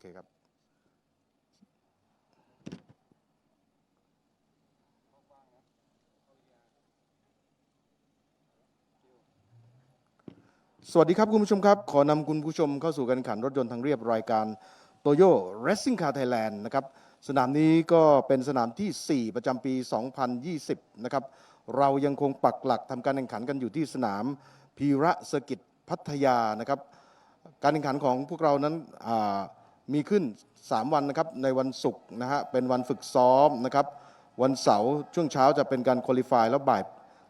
เคครับสวัสดีครับคุณผู้ชมครับ ขอนำคุณผู้ชมเข้าสู่การขันรถยนต์ทางเรียบรายการโตโย Racing Car Thailand นะครับสนามนี้ก็เป็นสนามที่ 4 ประจำปี 2020 นะครับ เรายังคงปักหลักทำการแข่งขันกันอยู่ที่สนามพีระเซกิตพัทยานะครับ การแข่งขันของพวกเรานั้นอ่า มีขึ้น 3 วันนะครับในวันศุกร์นะฮะเป็นวันฝึกซ้อมนะครับวันเสาร์ช่วงเช้าจะเป็นการคุริฟายแล้วบ่าย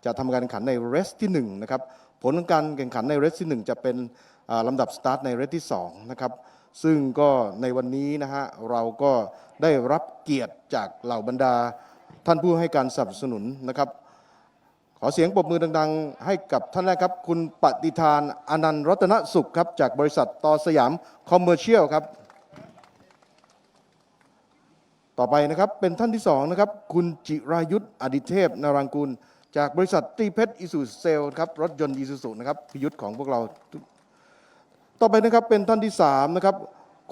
จะทำการแข่งขันในเรสที่1นะครับผลของการแข่งขันในเรสที่ 1 จะเป็นอ่าลำดับสตาร์ทในเรสที่2นะครับซึ่งก็ในวันนี้นะฮะเราก็ได้รับเกียรติจากเหล่าบรรดา ท่านผู้ให้การสนับสนุนนะครับ ขอเสียงปรบมือดังๆ ให้กับท่านแรกครับ คุณปฏิธานอนันต์รัตนสุขครับ จากบริษัทต่อสยามคอมเมอร์เชียลครับ ต่อไปนะครับเป็นท่านที่สองนะครับคุณจิรายุทธอดิเทพนารังกุลจากบริษัทตีเพชรอิสุเซลครับรถยนต์อิสุสุนะครับพิยุทธ์ของพวกเรา ต่อไปนะครับเป็นท่านที่สามนะครับ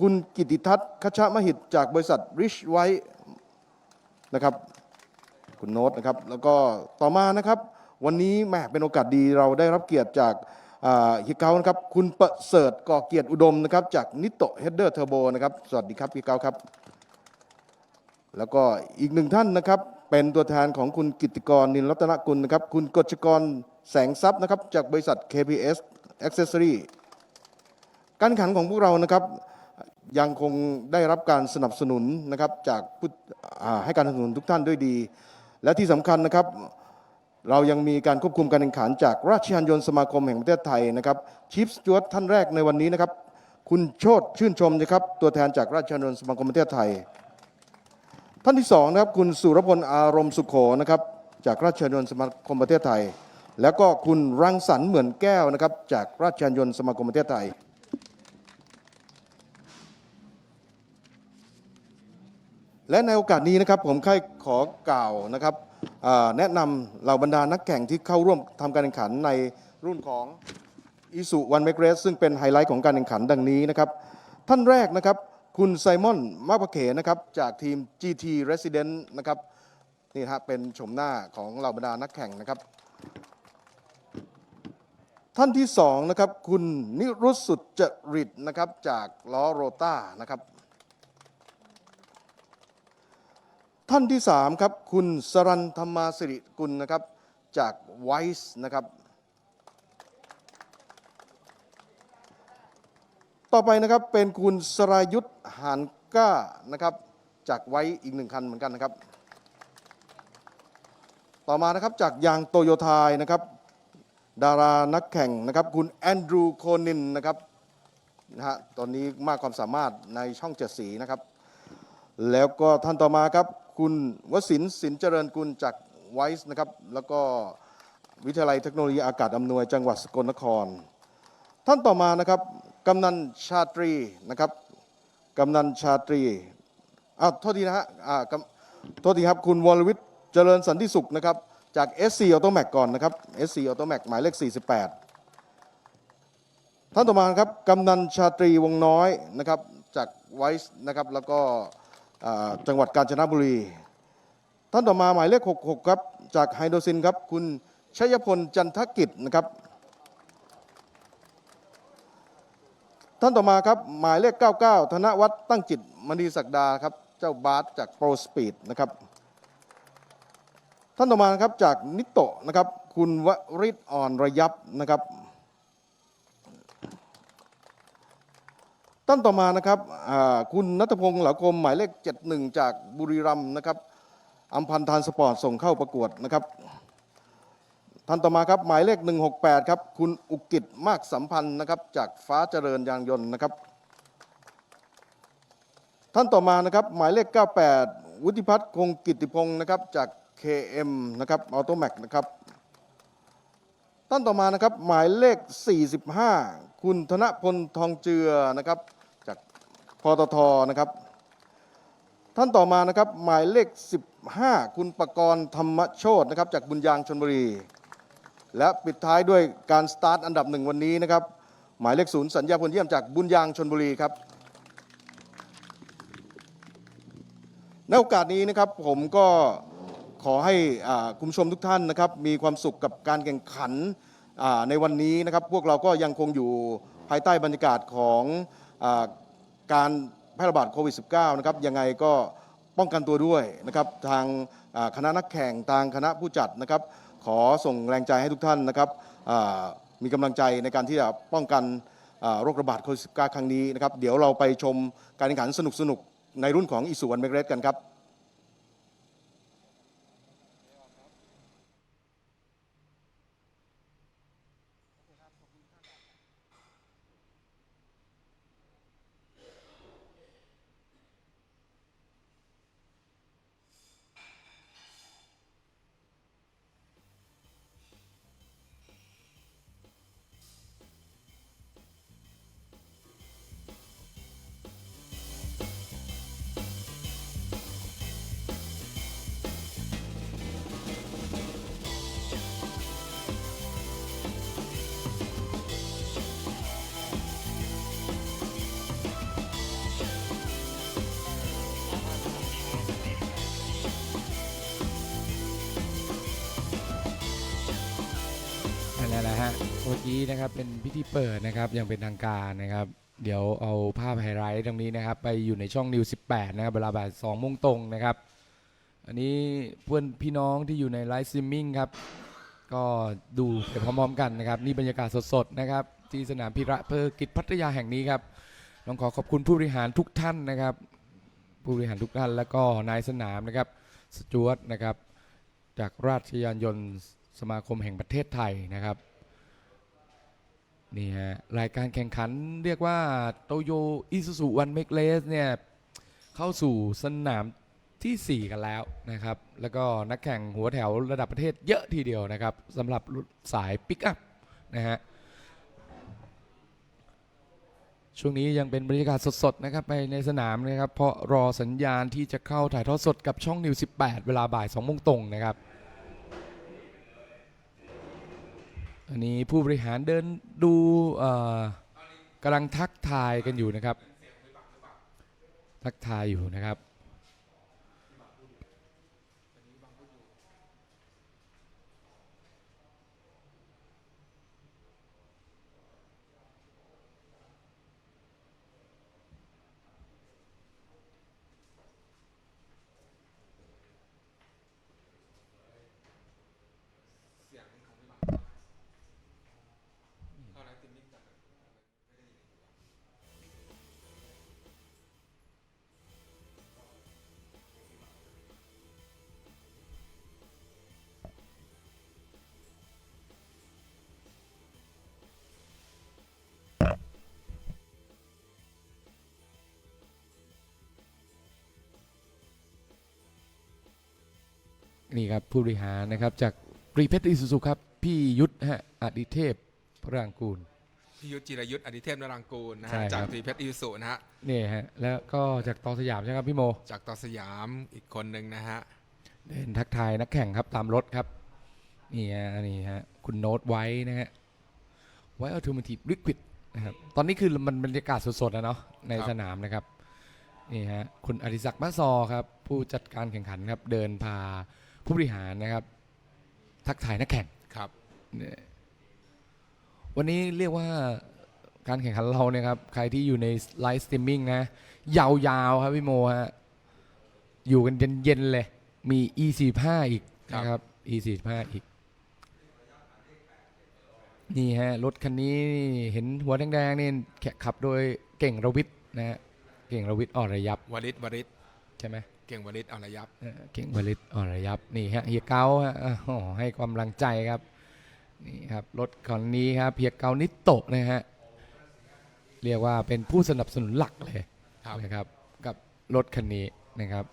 คุณกิติทัศน์คชมหิตจากบริษัทริชไว้นะครับคุณโน้ตนะครับแล้วก็ต่อมานะครับ วันนี้แหมเป็นโอกาสดีเราได้รับเกียรติจากฮิเกานะครับคุณประเสริฐก่อเกียรติอุดมนะครับจากนิโตเฮดเดอร์เทอร์โบนะครับสวัสดีครับฮิเกาครับ แล้วก็อีกหนึ่งท่านนะครับ เป็นตัวแทนของคุณกิติกรนินรัตนกุลนะครับ คุณกฤษกรแสงทรัพย์นะครับ จากบริษัท KPS Accessory การแข่งขันของพวกเรานะครับยังคงได้รับการสนับสนุนนะครับจากผู้ให้การสนับสนุนทุกท่านด้วยดี และที่สำคัญนะครับ เรายังมีการควบคุมการแข่งขันจากราชยานยนต์สมาคมแห่งประเทศไทยนะครับชิฟสจวตท่านแรกในวันนี้นะครับ คุณโชตชื่นชมนะครับตัวแทนจากราชยานยนต์สมาคมประเทศไทย ท่านที่สองนะครับคุณสุรพลอารมณ์สุขโขนะครับจากราชยนนต์สมาคมประเทศไทย แล้วก็คุณรังสรรค์เหมือนแก้วนะครับจากราชยนนต์สมาคมประเทศไทย และในโอกาสนี้นะครับผมค่อยขอกล่าวนะครับแนะนำเหล่าบรรดานักแข่งที่เข้าร่วมทำการแข่งขันในรุ่นของอีสุวันเมกเรสซึ่งเป็นไฮไลท์ของการแข่งขันดังนี้นะครับ ท่านแรกนะครับ คุณไซมอนมาปะเขนะครับจากทีม GT Resident นะครับนี่ฮะเป็นชมหน้าของเหล่าบรรดานักแข่งนะครับ ท่านที่สองนะครับคุณนิรุตสุดจริตนะครับจากล้อโรต้านะครับ ท่านที่สามครับคุณสรันธรรมาสิริกุลนะครับจากไวส์นะครับ ต่อไปนะครับเป็นคุณสรายุทธหานก้านะครับจากไว้อีกหนึ่งคันเหมือนกันนะครับ ต่อมานะครับจากยางโตโยไทยนะครับ ดารานักแข่งนะครับ คุณแอนดรูโคนินนะครับนะฮะตอนนี้มากความสามารถในช่องเจ็ดสีนะครับ แล้วก็ท่านต่อมาครับ คุณวสินสินเจริญกุลจากไวส์นะครับ แล้วก็วิทยาลัยเทคโนโลยีอากาศอำนวยจังหวัดสกลนคร ท่านต่อมานะครับ กำนันชาตรีนะครับกำนันชาตรีอ้าวโทษทีนะฮะอ่ากำโทษทีครับคุณวรวิทย์เจริญสันติสุขนะครับจาก SC Auto Mac ก่อนนะครับ SC Auto Mac หมายเลข 48 ท่านต่อมาครับกำนันชาตรีวงน้อยนะครับจากไวส์นะครับแล้วก็จังหวัดกาญจนบุรี ท่านต่อมาหมายเลข 66 ครับ จากไฮโดรซินครับ คุณชัยพลจันทกิจนะครับ ท่านต่อมาครับหมายเลข 99 ธนวัฒน์ตั้งจิตมณีศักดาครับเจ้าบาสจากโปรสปีดนะครับท่านต่อมาครับจากนิโตะนะครับคุณวริศอ่อนระยับนะครับท่านต่อมานะครับคุณนัทพงศ์เหลาคมหมายเลข 71 จากบุรีรัมย์นะครับอัมพันธ์ทานสปอร์ตส่งเข้าประกวดนะครับ ท่านต่อมาครับหมายเลข 168 ครับ คุณอุกิจมากสัมพันธ์นะครับ จากฟ้าเจริญยางยนต์นะครับ ท่านต่อมานะครับ หมายเลข 98 วุฒิพัฒน์คงกิติพงศ์นะครับ จาก KM นะครับออโตแมกนะครับ ท่านต่อมานะครับ หมายเลข 45 คุณธนพลทองเจือนะครับ จากพตทนะครับ ท่านต่อมานะครับ หมายเลข 15 คุณประกรณ์ธรรมโชตนะครับ จากบุญยางชนบุรี และปิดท้ายด้วยการสตาร์ทอันดับหนึ่งวันนี้นะครับ หมายเลขศูนย์สัญญาพลเยี่ยมจากบุญยางชนบุรีครับในโอกาสนี้นะครับผมก็ขอให้คุณผู้ชมทุกท่านนะครับ มีความสุขกับการแข่งขันในวันนี้นะครับ พวกเราก็ยังคงอยู่ภายใต้บรรยากาศของอการแพร่ระบาดโควิด -19 นะครับยังไงก็ป้องกันตัวด้วยนะครับ ทางคณะนักแข่งทางคณะผู้จัดนะครับ ขอส่งแรงใจให้ทุกท่านนะครับมีกำลังใจในการที่จะป้องกันโรคระบาดโควิด -19 ครั้งนี้นะครับ เดี๋ยวเราไปชมการแข่งขันสนุกๆ ในรุ่นของอิสุวรรณเมกเรสกันครับ นะครับเป็นพิธีเปิดนะครับอย่างเป็นทางการนะครับ เดี๋ยวเอาภาพไฮไลท์ตรงนี้นะครับ ไปอยู่ในช่องนิว 18 นะครับเวลาบ่าย2โมงตรงนะครับ อันนี้เพื่อนพี่น้องที่อยู่ในไลฟ์สตรีมมิ่งครับ ก็ดูไปพร้อมๆกันนะครับ นี่บรรยากาศสดๆนะครับ ที่สนามพิระเพอกิจพัทยาแห่งนี้ครับต้องขอขอบคุณผู้บริหารทุกท่านนะครับ ผู้บริหารทุกท่าน แล้วก็นายสนามนะครับสจวตนะครับ จากราชยานยนต์สมาคมแห่งประเทศไทยนะครับ นี่ฮะรายการแข่งขันเรียกว่าโตโยอิสุสุวันเมกเลสเนี่ยเข้าสู่สนามทีสี่ 4 กันแล้วนะครับ แล้วก็นักแข่งหัวแถวระดับประเทศเยอะทีเดียวนะครับสำหรับสายปิกอัพนะฮะช่วงนี้ยังเป็นบรรยากาศสดๆนะครับไปในสนามนะครับ เพราะรอสัญญาณที่จะเข้าถ่ายทอดสดกับช่องนิว 18 เวลาบ่าย2โมงตรงนะครับ อันนี้ผู้บริหารเดินดูกำลังทักทายกันอยู่นะครับ ทักทายอยู่นะครับ นี่ครับผู้บริหารนะครับจากปรีเพชรอิสุสุครับ พี่ยุทธฮะอดิเทพพระรางกูลพิยุทธจิรยุทธอดิเทพนรังกูลนะใช่ฮะครับ จากตรีเพชรอิสุนะฮะนี่ฮะแล้วก็จากตอสยามใช่ไหมครับพี่โม จากต่อสยามอีกคนหนึ่งนะฮะเดินทักทายนักแข่งครับตามรถครับนี่ฮะนี่ฮะคุณโน้ตไว้นะฮะไว้อัลเทอร์ i ทีฟลิควิดนะครับตอนนี้คือมันบรรยากาศสดๆนะเนาะในสนามนะครับนี่ฮะคุณอดิศักดิ์มะซอครับ ผู้จัดการแข่งขันครับ เดินพา ผู้บริหารนะครับ ทักทายนักแข่งครับเนี่ยวันนี้เรียกว่าการแข่งขันเราเนี่ยครับ ใครที่อยู่ในไลฟ์สตรีมมิ่งนะ ยาวๆครับพี่โมฮะอยู่กันเย็นๆเลย มี E45 อีกนะครับ E45 อีก นี่ฮะ รถคันนี้เห็นหัวแดงๆนี่แขขับโดยเก่งระวิทย์นะฮะเก่งระวิทย์อรยับวริศวริศใช่ไหมเก่งวริศอรยับเอ่อเก่งวลิตอรยับนี่ฮะเฮียเกาฮะโอ้โหให้กำลังใจครับนี่ครับรถคันนี้ครับเฮียเกานิโตะนะฮะเรียกว่าเป็นผู้สนับสนุนหลักเลยครับนะครับกับรถคันนี้นะครับ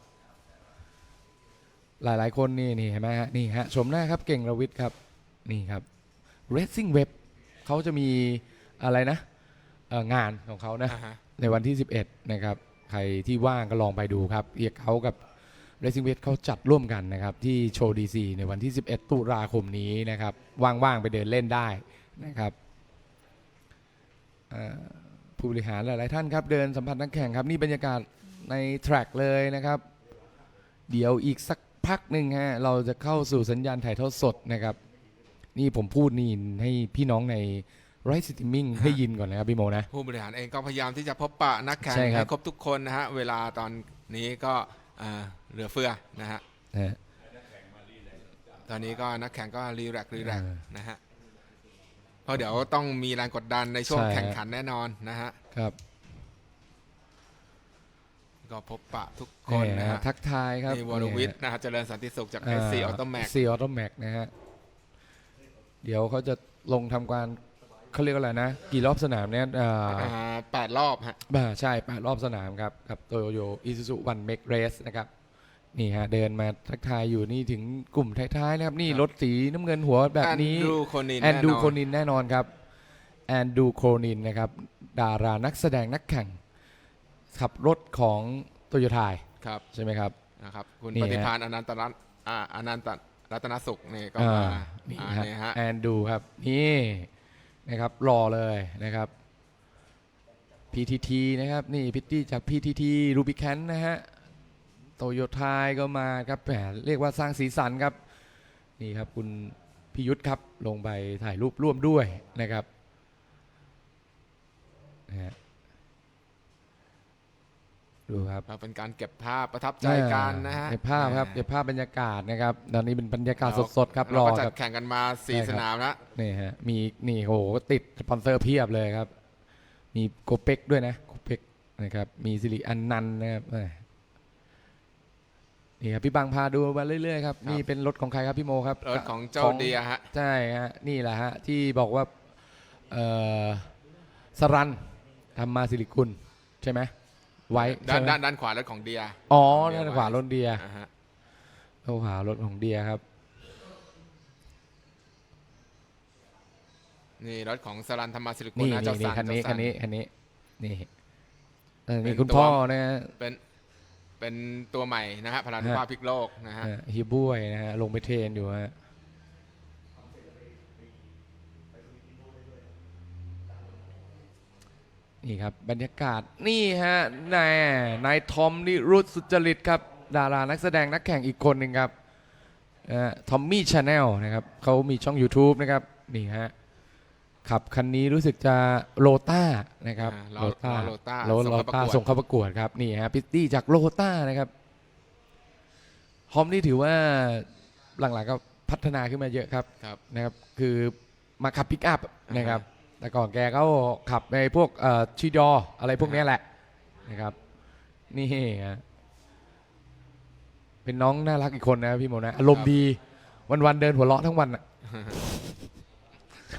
หลายๆคนนี่นี่เห็นไหมฮะนี่ฮะชมหน้าครับเก่งระวิทย์ครับนี่ครับ Racing Web เขาจะมีอะไรนะเอ่องานของเขานะอ่าฮะในวันที่ 11 นะครับ ใครที่ว่างก็ลองไปดูครับเอียกเขากับ Racing w e t เขาจัดร่วมกันนะครับ ที่โชว์ดีซีในวันที่ 11 ตุลาคมนี้นะครับ ว่างๆ ไปเดินเล่นได้นะครับผู้บริหารหลายๆท่านครับ เดินสัมผัสนักแข่งครับ นี่บรรยากาศในแทร็กเลยนะครับ เดี๋ยวอีกสักพักหนึ่งฮะเราจะเข้าสู่สัญญาณถ่ายทอดสดนะครับ นี่ผมพูดนี่ให้พี่น้องใน ไรสติมิ่งได้ยินก่อนนะครับพี่โมนะ ผู้บริหารเองก็พยายามที่จะพบปะนักแข่งใช่ครับ ให้ครบทุกคนนะฮะ เวลาตอนนี้ก็เอ่อเหลือเฟือนะฮะ นะฮะ ตอนนี้ก็นักแข่งก็รีแลกซ์รีแลกซ์เออนะฮะ เพราะเดี๋ยวต้องมีแรงกดดันในช่วงใช่ฮะแข่งขันแน่นอนนะฮะ ครับก็พบปะทุกคนนี่นะฮะฮะทักทายครับนี่วรวิทย์นะฮะเจริญสันติสุขจาก SC Automax ซีออโตแม็กนะฮะเดี๋ยวเขาจะลงทำการ เขาเรียกว่าอะไรนะ กี่รอบสนามเนี่ยอ่าอ่าแปดรอบฮะบ่าใช่แปดรอบสนามครับกับโตโยอิซูซุวันเมกเรสนะครับ นี่ฮะ เดินมาทักทายอยู่นี่ถึงกลุ่มท้ายๆนะครับ นี่ครับ รถสีน้ำเงินหัวแบบนี้ แอนดรูโคนินแอนดูแน่นอนโคนินแน่นอนครับ แอนดูโคนินนะครับ ดารานักแสดงนักแข่ง ขับรถของโตโยต้าครับใช่ไหมครับ นะครับ คุณนี่ปฮะ ฏิพานอนันตรัตน์อ่าอนันตรัตนสุขนี่ก็อ่ามานี่อ่าฮะนี่ฮะแอนดูครับ นี่ นะครับรอเลยนะครับ PTT นะครับนี่พิตตี้จาก PTT รูบิ c คนนะฮะโตโยทายก็มาครับแหมเรียกว่าสร้างสีสันครับ นี่ครับคุณพิยุทธครับลงไปถ่ายรูปร่วมด้วยนะครับนะฮะ ดูครับเราเป็นการเก็บภาพประทับใจกันนะฮะเก็บภาพครับเก็บภาพบรรยากาศนะครับตอนนี้เป็นบรรยากาศสดๆครับรเราอก็จัคดรับแข่งกันมาสี่ใช่ครับสนามแล้วนี่ฮะมีนี่โหติดสปอนเซอร์เพียบเลยครับ มีโกเป็กด้วยนะโกเป็กนะครับมีสิริอันนันต์นะครับแหม่นี่ครับพี่บังพาดูมาเรื่อยๆครับครับนี่เป็นรถของใครครับพี่โมครับรถของเจ้าเดียฮะใช่ฮะนี่แหละฮะที่บอกว่าเอ่อสรันทำมาสิริกุลใช่ไหม ไว้ด้านใช่ไหมด้านด้านขวารถของเดียอ๋อเดียด้านขวารถเดียอ่าฮะด้านขวารถของเดียครับ นี่รถของสรันธรรมศิริกุลนี่นะนี่เจ้านี่สันคันนี้เจ้าสั คันนี้คันนี้นี่เออเป็นี่นคุณตัว พ่อนะฮะ เป็นเป็นตัวใหม่นะฮะพลานุภาพพลิกโลกนะฮะเอ่อฮิบุ้ยนะฮะลงไปเทรนอยู่ฮะ นี่ครับบรรยากาศนี่ฮะนายนายทอมนิรุตสุจริตครับ ดารานักแสดงนักแข่งอีกคนหนึ่งครับทอมมี่ชาแนลนะครับเขามีช่อง YouTube นะครับนี่ฮะขับคันนี้รู้สึกจะโลต้านะครับอ่าล้อล้อโลต้าโลส่งเข้าประกวดต้าส่งเข้าประกวดครับนี่ฮะพิตตี้จากโลต้านะครับฮอมนี่ถือว่าหลังๆก็พัฒนาขึ้นมาเยอะครับครับนะครับ คือมาขับปิกอัพอ่าฮะนะครับ แต่ก่อนแกก็ขับในพวกชีดออะไรพวกนี้แหละนะครับ นี่ฮะเป็นน้องน่ารักอีกคนนะพี่โมนะอารมณ์ดีวันๆเดินหัวเราะทั้งวันอะ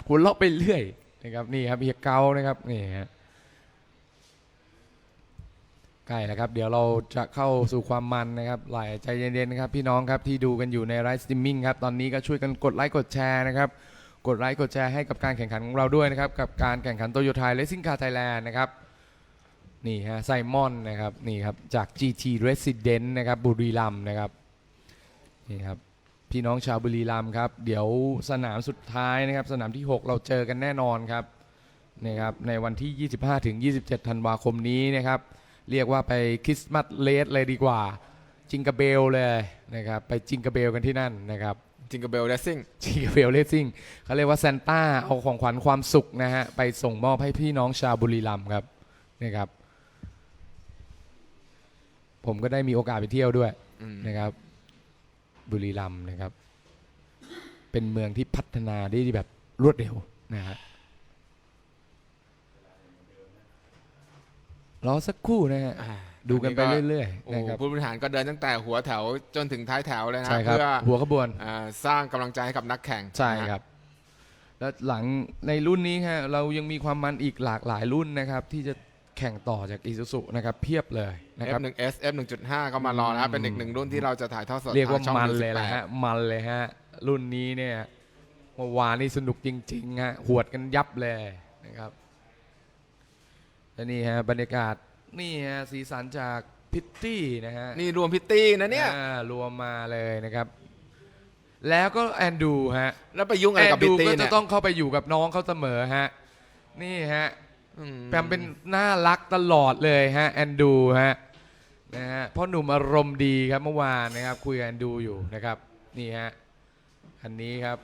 หัวเราะไปเรื่อยนะครับนี่ครับเฮียเกานะครับนี่ฮะใกล้แล้วครับ เดี๋ยวเราจะเข้าสู่ความมันนะครับหลายใจเย็นๆนะครับพี่น้องครับที่ดูกันอยู่ในไลฟ์สตรีมมิ่งครับตอนนี้ก็ช่วยกันกดไลค์กดแชร์นะครับ กดไลค์กดแชร์ให้กับการแข่งขันของเราด้วยนะครับ กับการแข่งขันโตโยต้าเลสซิ่งคาไทยแลนด์นะครับนี่ฮะไซมอนนะครับนี่ครับจาก GT Resident นะครับบุรีรัมย์นะครับนี่ครับพี่น้องชาวบุรีรัมย์ครับเดี๋ยวสนามสุดท้ายนะครับสนามที่ 6 เราเจอกันแน่นอนครับนะครับในวันที่ 25ถึง27 ธันวาคมนี้นะครับเรียกว่าไปคริสต์มาสเลสเลยดีกว่าจิงกาเบลเลยนะครับไปจิงกาเบลกันที่นั่นนะครับ จิงเกอร์เบลเดซิ่งจิงกาเบลเลสซิ่งเขาเรียกว่าซานต้าเอาของขวัญความสุขนะฮะ ไปส่งมอบให้พี่น้องชาวบุรีรัมย์ครับนะครับ ผมก็ได้มีโอกาสไปเที่ยวด้วยนะครับ บุรีรัมย์นะครับ เป็นเมืองที่พัฒนาได้แบบรวดเร็วนะฮะรอสักครู่นะฮะ ดูกันไปเรื่อยโอ้ๆนะครับผู้บริหารก็เดินตั้งแต่หัวแถวจนถึงท้ายแถวเลยนะใช่ครับเพื่อหัวขบวนอ่าสร้างกำลังใจให้กับนักแข่งใช่นะฮะครับ แล้วหลังในรุ่นนี้ฮะเรายังมีความมันอีกหลากหลายรุ่นนะครับ ที่จะแข่งต่อจากอีซูซุนะครับเพียบเลยนะครับ F1S F1.5 ก็มารอนะครับเป็นอีกหนึ่งรุ่นที่เราจะถ่ายทอดสดเรียกว่าทงช่องมัน News เลยนะฮะมันเลยฮะรุ่นนี้เนี่ยเมื่อวานนี่สนุกจริงๆฮะหวดกันยับเลยนะครับและนี่ฮะบรรยากาศ นี่ฮะสีสันจากพิตตี้นะฮะ18นี่รวมพิตตี้นะเนี่ยอ่ารวมมาเลยนะครับ แล้วก็แอนดูฮะแล้วไปยุ่งอะไรแอกับนพิดูตตี้ก็จะเนี่ยต้องเข้าไปอยู่กับน้องเขาเสมอฮะนี่ฮะอืมแปมเป็นน่ารักตลอดเลยฮะแอนดูฮะนะฮะพ่อหนุ่มอารมณ์ดีครับเมื่อวานนะครับ คุยกันดูอยู่นะครับ นี่ฮะอันนี้ครับ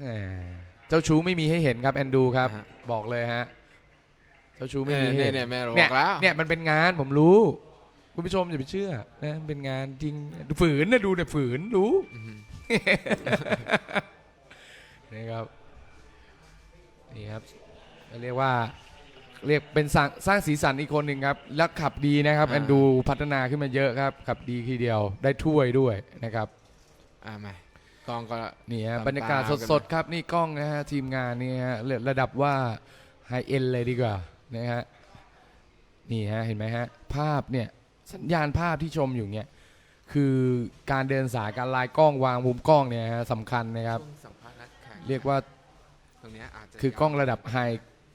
แหมเจ้าชู้ไม่มีให้เห็นครับแอนดูครับอ่าฮะบอกเลยฮะ เจ้าชู้ไม่เนี่ยมีให้เนี่ยเห็นเนี่ยแม่เราบเนี่ยอกแล้วเนี่ยมันเป็นงานผมรู้ คุณผู้ชมอย่าไปเชื่อนะมันเป็นงานจริงฝืนนะดูเนี่ยฝืนรู้อืมนี่ครับนี่ครับเรียกว่าเรียกเป็นสร้างสร้างสีสันอีกคนหนึ่งครับ แล้วขับดีนะครับแอนดูพัฒนาขึ้นมาเยอะครับ ขับดีทีเดียวได้ถ้วยด้วยนะครับ อ่ามากองก็ นี่ฮะตามบรรยากาศตามกันสดๆครับ นี่กล้องนะฮะ ทีมงานนี่ฮะระระดับว่าไฮเอ็นเลยดีกว่า นะฮะนี่ฮะเห็นไหมฮะภาพเนี่ยสัญญาณภาพที่ชมอยู่เนี่ยคือการเดินสายการลายกล้องวางมุมกล้องเนี่ยฮะสำคัญนะครับช่วงสัมภาษณ์นักแข่งเรียกว่าตรงเนี้ยอาจจะคือกล้องระดับไฮ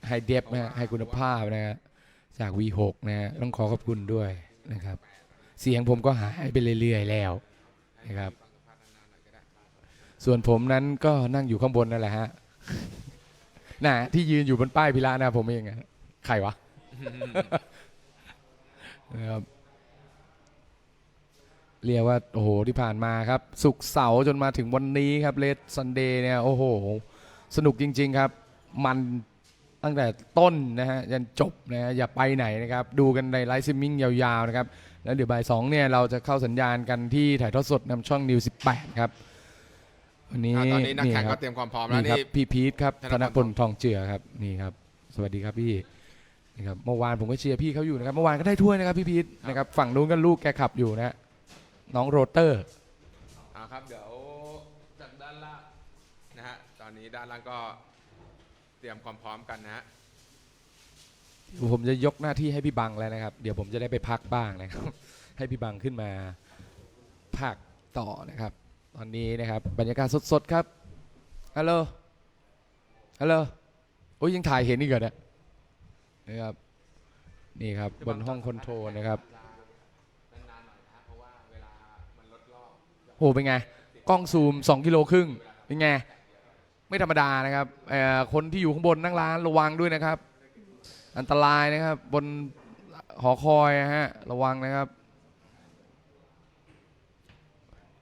ไฮเดฟนะฮะไฮคุณภาพนะฮะจาก V6 นะฮะต้องขอขอบคุณด้วยนะครับ เสียงผมก็หายไปเรื่อยๆแล้วนะครับ ส่วนผมนั้นก็นั่งอยู่ข้างบนนั่นแหละฮะ น่ะที่ยืนอยู่บนป้ายพิระนะผมเองอะ ใครวะนะครับเรียกว่าโอ้โหที่ผ่านมาครับ สุกร์เสาร์จนมาถึงวันนี้ครับเลดซันเดย์เนี่ยโอ้โห สนุกจริง ๆครับ มันตั้งแต่ต้นนะฮะยันจบนะฮะอย่าไปไหนนะครับ ดูกันในไลฟ์ซิมมิ่งยาวๆนะครับ แล้วเดี๋ยวบ่ายสองเนี่ยเราจะเข้าสัญญาณกันที่ถ่ายทอดสดนำช่องนิว 18 ครับวันนี้อ่าตอนนี้นักแข่งคก็รับเตรียมความพร้อมแล้วนี่ครับนี่พี่พีทครับธธนนพพลลทองเจือครับนี่ครับ สวัสดีครับพี่ นี่ครับเมื่อวานผมก็เชียร์พี่เขาอยู่นะครับเมื่อวานก็ได้ถ้วยนะครับพี่พีทนะครับฝั่งนู้นก็ลูกแกขับอยู่นะฮะน้องโรเตอร์อ่าครับเดี๋ยวจากด้านล่างนะฮะตอนนี้ด้านล่างก็เตรียมความพร้อมกันนะฮะผมจะยกหน้าที่ให้พี่บังแล้วนะครับ เดี๋ยวผมจะได้ไปพักบ้างนะครับ ให้พี่บังขึ้นมาพักต่อนะครับ ตอนนี้นะครับบรรยากาศสดๆครับฮัลโหลฮัลโหลโอ้ยยังถ่ายเห็นอีกเหรอเนี่ย นะครับนี่ครับบนห้องคอนโทรลนะครับนานๆหน่อยนะฮะเพราะว่าเวลามันลดรอบโอ้เป็นไง กล้องซูม 2 กิโลครึ่งเป็นไง ไม่ธรรมดานะครับเอ่อคนที่อยู่ข้างบนนั่งร้านระวังด้วยนะครับ อันตรายนะครับบนหอคอยนะฮะระวังนะครับ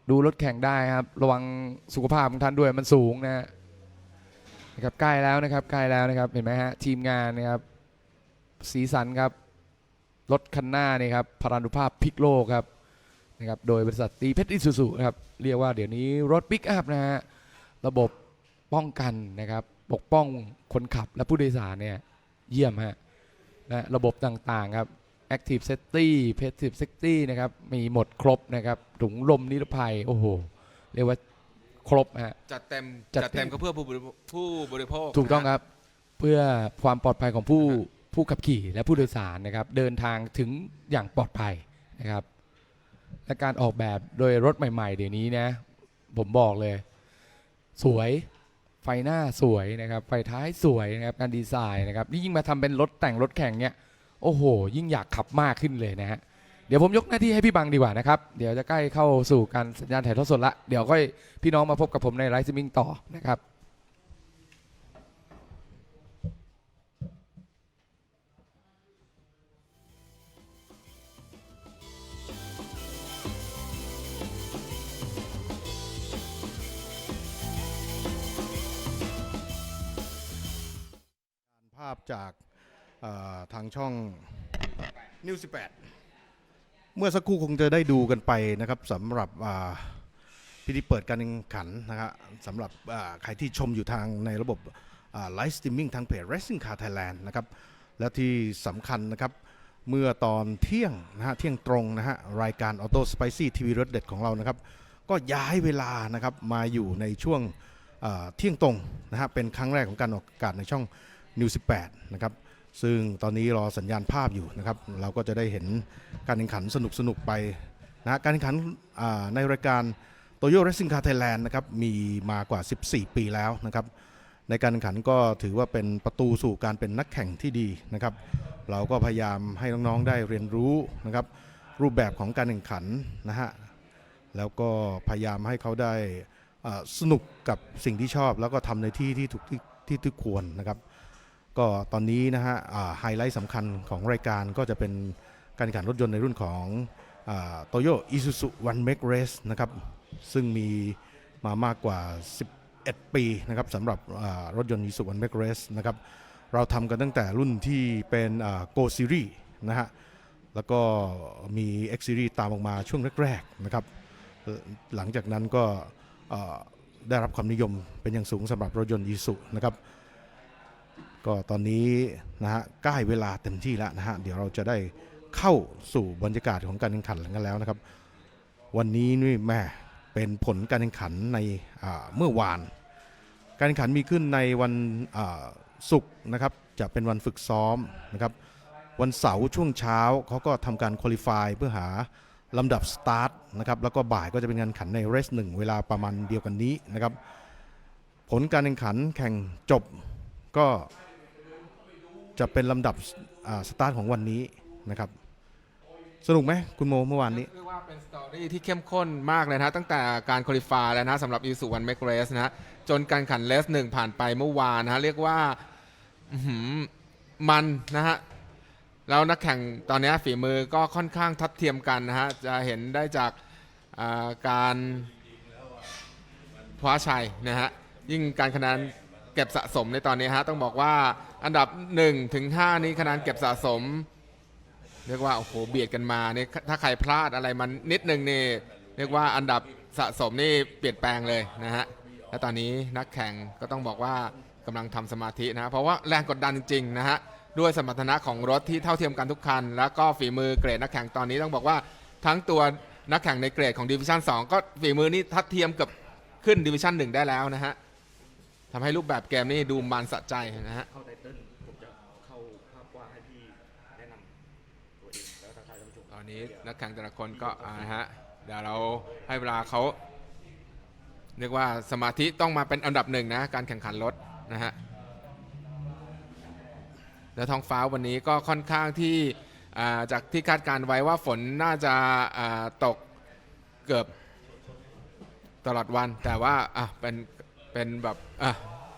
ดูรถแข่งได้ครับ ระวังสุขภาพของท่านด้วยมันสูงนะฮะนะครับใกล้แล้วนะครับใกล้แล้วนะครับเห็นไหมฮะทีมงานนะครับ สีสันครับ รถคันหน้านี่ครับพารานุภาพพลิกโลกครับนะครับ โดยบริษัทตีเพชรอิสุสุนะครับ เรียกว่าเดี๋ยวนี้รถปิกอัพนะฮะ ระบบป้องกันนะครับ ปกป้องคนขับและผู้โดยสารเนี่ยเยี่ยมฮะและระบบต่างๆครับ Active Safety Passive Safety นะครับ มีหมดครบนะครับ ถุงลมนิรภัย โอ้โห เรียกว่าครบฮะ จัดเต็มจัดจัดเต็มเต็มก็เพื่อผู้บริโภคผู้บริโภคถูกต้องนะคฮะรับ เพื่อความปลอดภัยของผู้ ผู้ขับขี่และผู้โดยสารนะครับเดินทางถึงอย่างปลอดภัยนะครับและการออกแบบโดยรถใหม่ ๆ เดี๋ยวนี้นะผมบอกเลย สวยไฟหน้าสวยนะครับไฟท้ายสวยนะครับการดีไซน์นะครับนี่ยิ่งมาทำเป็นรถแต่งรถแข่งเนี่ยโอ้โห ยิ่งอยากขับมากขึ้นเลยนะฮะเดี๋ยวผมยกหน้าที่ให้พี่บังดีกว่านะครับ เดี๋ยวจะใกล้เข้าสู่การสัญญาณถ่ายทอดสดละ เดี๋ยวค่อยพี่น้องมาพบกับผมในไลฟ์สตรีมมิ่งต่อนะครับาพจากทางช่องนิว18เมื่อสักครู่คงจะได้ดูกันไปนะครับสำหรับพิธีเปิดการแข่งขันนะครับสำหรับใครที่ชมอยู่ทางในระบบไลฟ์สตรีมมิ่งทางเพจ Racing Car Thailand นะครับและที่สำคัญนะครับเมื่อตอนเที่ยงนะฮะเที่ยงตรงนะฮะรายการ Auto Spicy TV รถเด็ดของเรานะครับ ก็ย้ายเวลานะครับมาอยู่ในช่วงเที่ยงตรงนะฮะเป็นครั้งแรกของการออกอากาศในช่อง นิว18 นะครับ ซึ่งตอนนี้รอสัญญาณภาพอยู่นะครับ เราก็จะได้เห็นการแข่งขันสนุกๆไปนะการแข่งขันในรายการโตโย Racing Car Thailand นะครับมีมากว่า 14 ปีแล้วนะครับ ในการแข่งขันก็ถือว่าเป็นประตูสู่การเป็นนักแข่งที่ดีนะครับ เราก็พยายามให้น้องๆได้เรียนรู้นะครับ รูปแบบของการแข่งขันนะฮะแล้วก็พยายามให้เขาได้สนุกกับสิ่งที่ชอบ แล้วก็ทำในที่ที่ถูกที่ที่ที่ควรนะครับ ก็ตอนนี้นะฮะไฮไลท์สำคัญของรายการก็จะเป็นการแข่งขันรถยนต์ในรุ่นของโตโยอิซูซุวันเมกเรสนะครับ ซึ่งมีมามากกว่า 11 ปีนะครับสำหรับรถยนต์อิซูซุวันเมกเรสนะครับ เราทำกันตั้งแต่รุ่นที่เป็นโกซีรีนะฮะ แล้วก็มี X Series ตามออกมาช่วงแรกๆนะครับ หลังจากนั้นก็ได้รับความนิยมเป็นอย่างสูงสำหรับรถยนต์อีสุนะครับ ก็ตอนนี้นะฮะใกล้เวลาเต็มที่แล้วนะฮะเดี๋ยวเราจะได้เข้าสู่บรรยากาศของการแข่งขันกันแล้วนะครับ วันนี้นี่แม่เป็นผลการแข่งขันในเมื่อวาน การแข่งขันมีขึ้นในวันศุกร์นะครับจะเป็นวันฝึกซ้อมนะครับ วันเสาร์ช่วงเช้าเขาก็ทำการคุริฟายเพื่อหาลำดับสตาร์ทนะครับแล้วก็บ่ายก็จะเป็นการแข่งขันในเรสหนึ่งเวลาประมาณเดียวกันนี้นะครับ ผลการแข่งขันแข่งจบก็ จะเป็นลำดับสตาร์ทของวันนี้นะครับ สนุกไหมคุณโมเมื่อวานนี้ เรียกว่าเป็นสตอรี่ที่เข้มข้นมากเลยนะตั้งแต่การคุริฟายแล้วนะสำหรับอีสุวันเมกเรสนะฮะจนการแข่งขันเลสหนึ่งผ่านไปเมื่อวานนะฮะเรียกว่าอื้อหือมันนะฮะ แล้วนักแข่งตอนนี้ฝีมือก็ค่อนข้างทัดเทียมกันนะฮะ จะเห็นได้จากอ่าการคว้าชัยนะฮะ ยิ่งการคะแนนเก็บสะสมในตอนนี้ฮะ ต้องบอกว่า อันดับ1ถึง5นี้คะแนนเก็บสะสม เรียกว่าโอ้โหเบียดกันมาเนี่ยถ้าใครพลาดอะไรมันนิดนึงนี่เรียกว่าอันดับสะสมนี่เปลี่ยนแปลงเลยนะฮะและตอนนี้นักแข่งก็ต้องบอกว่ากำลังทำสมาธินะเพราะว่าแรงกดดันจริงๆนะฮะด้วยสมรรถนะของรถที่เท่าเทียมกันทุกคัน แล้วก็ฝีมือเกรดนักแข่งตอนนี้ต้องบอกว่าทั้งตัวนักแข่งในเกรดของดิวิชั่น2ก็ฝีมือนี่ทัดเทียมกับขึ้นดิวิชั่น1ได้แล้วนะฮะ ทำให้รูปแบบเกมนี่ดูมันสะใจนะฮะ เข้าไตเติ้ลผมจะเข้าภาพกว้างให้พี่แนะนำตัวเองแล้วทักทายท่านผู้ชมตอนนี้นักแข่งแต่ละคนก็อ่านะฮะเดี๋ยวเราให้เวลาเขาเรียกว่าสมาธิต้องมาเป็นอันดับหนึ่งนะการแข่งขันรถนะฮะแล้วท้องฟ้าวันนี้ก็ค่อนข้างที่อ่าจากที่คาดการณ์ไว้ว่าฝนน่าจะอ่าตกเกือบตลอดวัน แต่ว่าอะเป็น เป็นแบบอะ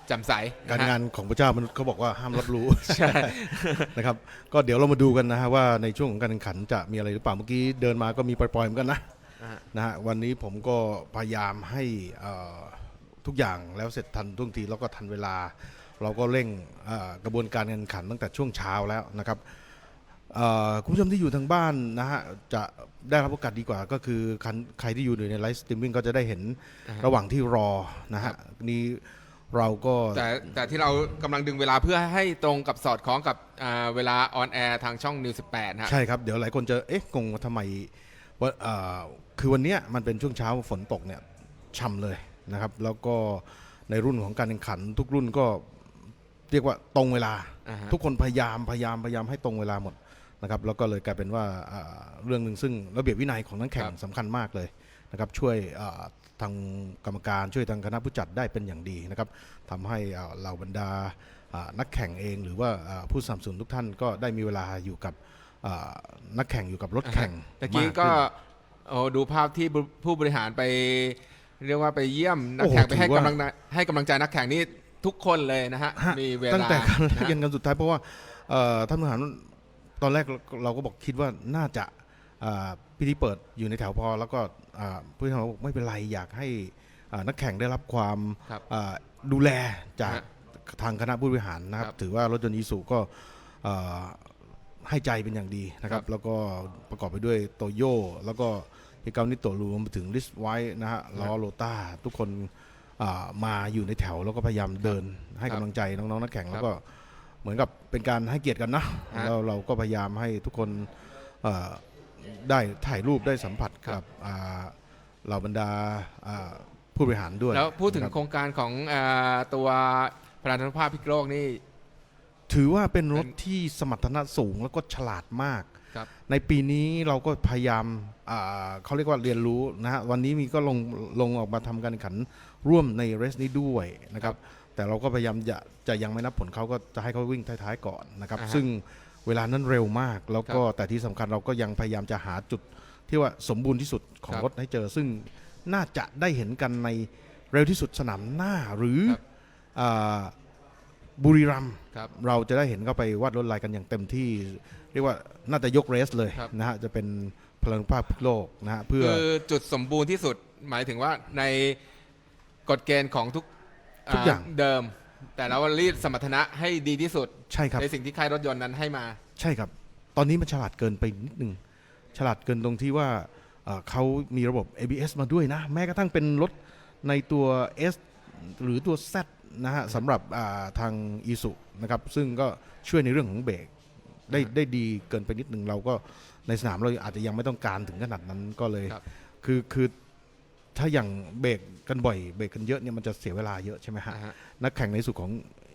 แจำใสะฮะการงานของพระเจ้ามันเขาบอกว่าห้ามรับรู้ใช่นะครับก็เดี๋ยวเรามาดูกันนะฮะว่าในช่วงของการแข่งขันจะมีอะไรหรือเปล่าเมื่อกี้เดินมาก็มีปล่อยๆเหมือนกันนะอ่านะฮะวันนี้ผมก็พยายามให้เอ่อทุกอย่างแล้วเสร็จทันท่วงทีแล้วก็ทันเวลา เราก็เร่งเอ่อกระบวนการแข่งขันตั้งแต่ช่วงเช้าแล้วนะครับเอ่อคุณผู้ชมที่อยู่ทางบ้านนะฮะจะ ได้รับโอกาสดีกว่าก็คือคันใครที่อยู่ในไลฟ์สตรีมมิ่งก็จะได้เห็นอ่าฮะระหว่างที่รอนะครัฮะบนี่เราก็แต่แต่ที่เรากำลังดึงเวลาเพื่อให้ตรงกับสอดคล้องกับอ่าเวลาออนแอร์ทางช่องนิว18นะฮะ ใช่ครับ เดี๋ยวหลายคนจะเอ๊ะงงว่าทำไมว่าเอ่อคือวันเนี้ยมันเป็นช่วงเช้าฝนตกเนี่ยช่ำเลยนะครับ แล้วก็ในรุ่นของการแข่งขัน ทุกรุ่นก็เรียกว่าตรงเวลา อ่าฮะ ทุกคนพยายามพยายามพยายามให้ตรงเวลาหมด นะครับแล้วก็เลยกลายเป็นว่าอ่าเรื่องหนึ่งซึ่งระเบียบวินัยของนักแข่งสำคัญมากเลยนะครับช่วยอ่าทางกรรมการช่วยทางคณะผู้จัดได้เป็นอย่างดีนะครับทำให้อ่าเหล่าบรรดาอ่านักแข่งเองหรือว่าอ่าผู้สนับสนุนทุกท่านก็ได้มีเวลาอยู่กับอ่านักแข่งอยู่กับรถแข่งตะกี้มาก็ขึ้นโอ้ดูภาพที่ผู้ผู้บริหารไปเรียกว่าไปเยี่ยมนักโอ้โหแข่งไปให้ถือว่ากำลังให้กำลังใจนักแข่งนี่ทุกคนเลยนะฮะฮะมีเวลาตั้งแต่การแรกนะฮะยันกันสุดท้ายเพราะว่าเอ่อท่านผู้บริหาร ตอนแรกเราก็บอกคิดว่าน่าจะอ่าพิธีเปิดอยู่ในแถวพอ แล้วก็อ่าผู้บริหารบอกไม่เป็นไรอยากให้อ่านักแข่งได้รับความครับอ่าดูแลจากฮะทางคณะผู้บริหารนะครับครับ ถือว่ารถยนต์อีสุก็อ่าให้ใจเป็นอย่างดีนะครับครับ แล้วก็ประกอบไปด้วยโตโย่แล้วก็ฮิเกานิโตรวมไปถึงลิสไว้นะฮะล้อโลต้าทุกคนอ่ามาอยู่ในแถวแล้วก็พยายามเดินให้กำลังใจน้องๆนักแข่งแล้วก็ เหมือนกับเป็นการให้เกียรติกันนะฮะ แล้วเราก็พยายามให้ทุกคนเอ่อได้ถ่ายรูปได้สัมผัสครักับบอ่าเหล่าบรรดาอ่าผู้บริหารด้วยแล้วพูดถึงนะครับโครงการของอ่าตัวพลานุภาพพิกโลกนี่ ถือว่าเป็นรถเป็นที่สมรรถนะสูงแล้วก็ฉลาดมาก ครับ ในปีนี้เราก็พยายามอ่าเขาเรียกว่าเรียนรู้นะฮะวันนี้มีก็ลงลงออกมาทำการแข่งขันร่วมในเรสนี้ด้วยนะครับ แต่เราก็พยายามจะจะยังไม่นับผลเขาก็จะให้เขาวิ่งท้ายๆก่อนนะครับ อ่าฮะซึ่งเวลานั้นเร็วมาก แล้วก็ครับแต่ที่สำคัญเราก็ยังพยายามจะหาจุดที่ว่าสมบูรณ์ที่สุดของครับรถให้เจอ ซึ่งน่าจะได้เห็นกันในเร็วที่สุดสนามหน้าหรือครับ อ่าบุรีรัมย์ ครับ เราจะได้เห็นเข้าไปวาดลวดลายกันอย่างเต็มที่ เรียกว่าน่าจะยกเรสเลยครับ นะฮะจะเป็นพลังภาพโลกนะฮะเพื่อ คือจุดสมบูรณ์ที่สุดหมายถึงว่าในกฎเกณฑ์ของทุก ทุกอย่างเดิม แต่เรารีดสมรรถนะให้ดีที่สุดใช่ครับ ในสิ่งที่ค่ายรถยนต์นั้นให้มา ใช่ครับ ตอนนี้มันฉลาดเกินไปนิดนึง ฉลาดเกินตรงที่ว่าเอ่อเขามีระบบ ABS มาด้วยนะ แม้กระทั่งเป็นรถในตัว S หรือตัว Z นะฮะสำหรับอ่าทาง i s u นะครับ ซึ่งก็ช่วยในเรื่องของเบรกได้ได้ดีเกินไปนิดนึงเราก็ในสนามเราอาจจะยังไม่ต้องการถึงขนาดนั้นก็เลย ครับ คือคือ ถ้าอย่างเบรกกันบ่อยเบรกกันเยอะเนี่ยมันจะเสียเวลาเยอะใช่ไหมฮะอ่าฮะนักแข่งในสุดของ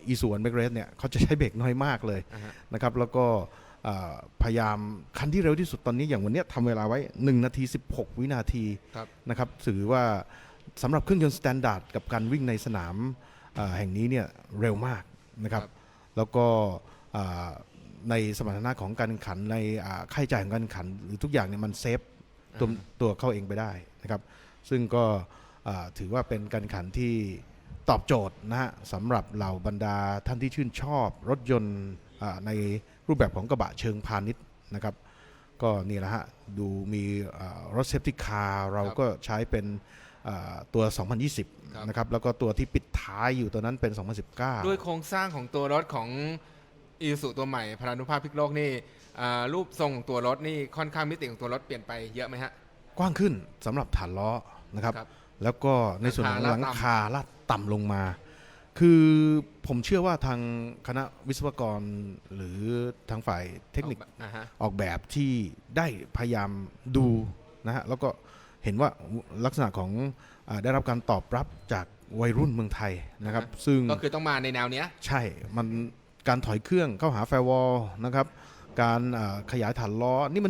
อีสวนเบรกเรสเนี่ยเขาจะใช้เบรกน้อยมากเลยอ่าฮะนะครับแล้วก็เอ่อพยายามคันที่เร็วที่สุดตอนนี้อย่างวันเนี้ยทำเวลาไว้ 1 นาที 16 วินาทีครับนะครับถือว่าสำหรับเครื่องยนต์สแตนดาร์ดกับการวิ่งในสนามเอ่อแห่งนี้เนี่ยเร็วมากนะครับครับแล้วก็เอ่อในสมรรถนะของการแข่งขันในอ่าค่าใช้จ่ายของการแข่งขัน หรือทุกอย่างเนี่ยมันเซฟตัวตัวเขาเองไปได้นะครับ ซึ่งก็อ่าถือว่าเป็นการแข่งขันที่ตอบโจทย์นะฮะสำหรับเหล่าบรรดาท่านที่ชื่นชอบรถยนต์อ่าในรูปแบบของกระบะเชิงพาณิชย์นะครับ ก็นี่แหละฮะดูมีอ่ารถเซฟตี้คาร์เราครับก็ใช้เป็นอ่าตัวครับ2020 นะครับ แล้วก็ตัวที่ปิดท้ายอยู่ตัวนั้นเป็น 2019 ด้วยโครงสร้างของตัวรถของอีสุตัวใหม่พลานุภาพพลิกโลกนี่อ่ารูปทรงของตัวรถนี่ค่อนข้างมิติของตัวรถเปลี่ยนไปเยอะไหมฮะ กว้างขึ้นสำหรับฐานล้อนะครับครับ แล้วก็ในส่วนของหหลัลังงคาคาลาดต่ำลงมา คือผมเชื่อว่าทางคณะวิศวกรหรือทางฝ่ายเทคนิคอ่าฮะออกแบบที่ได้พยายามดูนะฮะแล้วก็เห็นว่าลักษณะของอาได้รับการตอบรับจากวัยรุ่นเมืองไทยนะครับ ซึ่งก็คือต้องมาในแนวเนี้ย ใช่มันการถอยเครื่องเข้าหาแฟร์วอลนะครับ การอ่าขยายฐานล้อ นี่มัน